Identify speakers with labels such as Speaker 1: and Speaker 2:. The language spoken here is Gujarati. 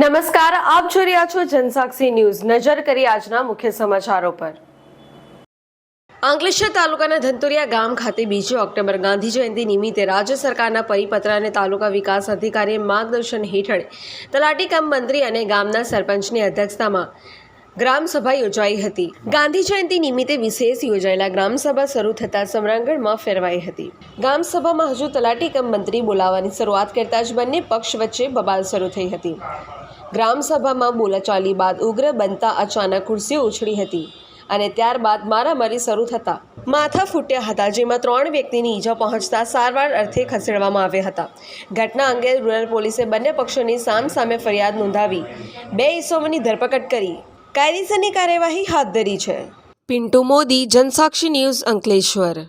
Speaker 1: નમસ્કાર, આપ જોઈ રહ્યા છો જનસાક્ષી ન્યૂઝ. નજર કરી આજના મુખ્ય સમાચારો પર. અંકલેશ્વર તાલુકાના ધંતુરિયા ગામ ખાતે બીજી ઓક્ટોબર ગાંધી જયંતિ નિમિત્તે રાજ્ય સરકારના પરિપત્ર અને તાલુકા વિકાસ અધિકારી માર્ગદર્શન હેઠળ તલાટી કમ મંત્રી અને ગામના સરપંચની અધ્યક્ષતામાં ગ્રામસભા યોજાઈ હતી. ગાંધી જયંતિ નિમિત્તે વિશેષ યોજાયેલા ગ્રામસભા શરૂ થતાં સમરાંગણમાં ફેરવાઈ હતી. ગ્રામસભામાં હજુ તલાટી કમ મંત્રી બોલાવવાની શરૂઆત કરતા જ બંને પક્ષ વચ્ચે બબાલ શરૂ થઈ હતી. ગ્રામસભામાં બોલાચાલી બાદ ઉગ્ર બનતા અચાનક ખુરશીઓ ઉછળી હતી અને ત્યારબાદ મારામારી શરૂ થતા. માથા ફૂટ્યા હતા, જેમાં ત્રણ વ્યક્તિની ઈજા પહોંચતા સારવાર અર્થે ખસેડવામાં આવ્યા હતા. ઘટના અંગે રૂરલ પોલીસે બંને પક્ષોની સામસામે ફરિયાદ નોંધાવી બે ઈસમોની ધરપકડ કરી. કાયદેસરની કાર્યવાહી હાથ ધરી છે. પિન્ટુ મોદી જનસાક્ષી ન્યૂઝ અંકલેશ્વર.